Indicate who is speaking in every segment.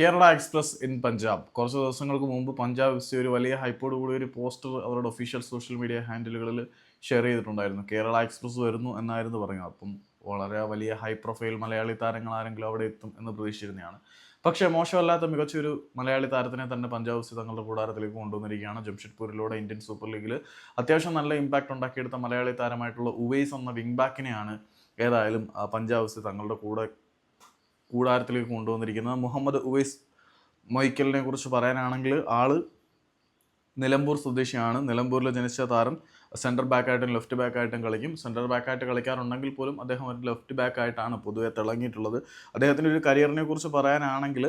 Speaker 1: Kerala express in Punjab കുറച്ച് ദിവസങ്ങൾക്ക് മുമ്പ് പഞ്ചാബ് എഫ് സി ഒരു വലിയ ഹൈപ്പോട് കൂടി ഒരു പോസ്റ്റർ അവരുടെ ഒഫീഷ്യൽ സോഷ്യൽ മീഡിയ ഹാൻഡിലുകളിൽ ഷെയർ ചെയ്തിട്ടുണ്ടായിരുന്നു. കേരള എക്സ്പ്രസ് വരുന്നു എന്നായിരുന്നു പറഞ്ഞത് അപ്പം വളരെ വലിയ ഹൈ പ്രൊഫൈൽ മലയാളി താരങ്ങൾ ആരെങ്കിലും അവിടെ എത്തും എന്ന് പ്രതീക്ഷിച്ചിരുന്നതാണ്. പക്ഷേ മോശമല്ലാത്ത മികച്ചൊരു മലയാളി താരത്തിനെ തന്നെ പഞ്ചാബ് സി തങ്ങളുടെ കൂടാരത്തിലേക്ക് കൊണ്ടുവന്നിരിക്കുകയാണ്. ജംഷഡ്പൂരിലൂടെ ഇന്ത്യൻ സൂപ്പർ ലീഗിൽ അത്യാവശ്യം നല്ല ഇമ്പാക്റ്റ് ഉണ്ടാക്കിയെടുത്ത മലയാളി താരമായിട്ടുള്ള ഉവൈസ് എന്ന വിങ് ബാക്കിനെയാണ് ഏതായാലും പഞ്ചാബ് സി തങ്ങളുടെ കൂടെ കൂടാരത്തിലേക്ക് കൊണ്ടുവന്നിരിക്കുന്നത്. മുഹമ്മദ് ഉവൈസ് മൊയ്ക്കലിനെ കുറിച്ച് പറയാനാണെങ്കിൽ ആൾ നിലമ്പൂർ സ്വദേശിയാണ്. നിലമ്പൂരിൽ ജനിച്ച താരം സെന്റർ ബാക്കായിട്ടും ലെഫ്റ്റ് ബാക്കായിട്ടും കളിക്കും. സെന്റർ ബാക്കായിട്ട് കളിക്കാറുണ്ടെങ്കിൽ പോലും അദ്ദേഹം ഒരു ലെഫ്റ്റ് ബാക്കായിട്ടാണ് പൊതുവെ തിളങ്ങിയിട്ടുള്ളത്. അദ്ദേഹത്തിന്റെ ഒരു കരിയറിനെ കുറിച്ച് പറയാനാണെങ്കിൽ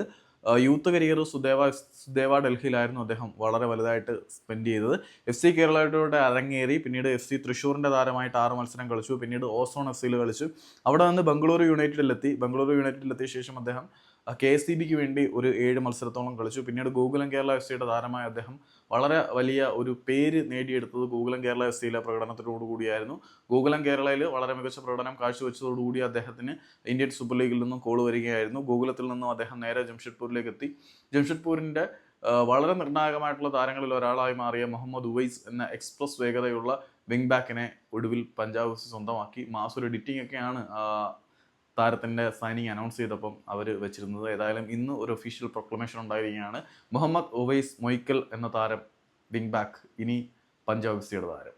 Speaker 1: യൂത്ത് കരിയർ സുദേവ സുദേവ ഡൽഹിയിലായിരുന്നു അദ്ദേഹം വളരെ വലുതായിട്ട് സ്പെൻഡ് ചെയ്തത്. എഫ് സി കേരളയുടെ അരങ്ങേറി പിന്നീട് എഫ് സി തൃശ്ശൂരിന്റെ താരമായിട്ട് ആറ് മത്സരം കളിച്ചു പിന്നീട് ഓസോൺ എഫ് സിയിൽ കളിച്ചു. അവിടെ നിന്ന് ബംഗളൂരു യുണൈറ്റഡിലെത്തി. ബംഗളൂരു യുണൈറ്റഡിലെത്തിയ ശേഷം അദ്ദേഹം കെ എസ് സി ബിക്ക് വേണ്ടി ഒരു ഏഴ് മത്സരത്തോളം കളിച്ചു. പിന്നീട് ഗോകുലം കേരള എഫ് സിയുടെ താരമായ അദ്ദേഹം വളരെ വലിയ ഒരു പേര് നേടിയെടുത്തത് ഗോകുലം കേരള എഫ് സിയിലെ പ്രകടനത്തോടുകൂടിയായിരുന്നു ഗോകുലം കേരളയിൽ വളരെ മികച്ച പ്രകടനം കാഴ്ചവെച്ചതോടുകൂടി അദ്ദേഹത്തിന് ഇന്ത്യൻ സൂപ്പർ ലീഗിൽ നിന്നും കോൾ വരികയായിരുന്നു. ഗോകുലത്തിൽ നിന്നും അദ്ദേഹം നേരെ ജംഷഡ്പൂരിലേക്ക് എത്തി ജംഷഡ്പൂരിന്റെ വളരെ നിർണായകമായിട്ടുള്ള താരങ്ങളിൽ ഒരാളായി മാറിയ മുഹമ്മദ് ഉവൈസ് എന്ന എക്സ്പ്രസ് വേഗതയുള്ള വിങ് ബാക്കിനെ ഒടുവിൽ പഞ്ചാബ് സ്വന്തമാക്കി. മാസൊരു എഡിറ്റിംഗ് ഒക്കെയാണ് താരത്തിന്റെ സൈനിങ് അനൗൺസ് ചെയ്തപ്പം അവർ വെച്ചിരുന്നത്. ഏതായാലും ഇന്ന് ഒരു ഒഫീഷ്യൽ പ്രൊക്ലമേഷൻ ഉണ്ടായിരിക്കുകയാണ്. മുഹമ്മദ് ഒവൈസ് മൊയ്ക്കൽ എന്ന താരം വിങ് ബാക്ക് ഇനി പഞ്ചാബ് സിയുടെ താരം.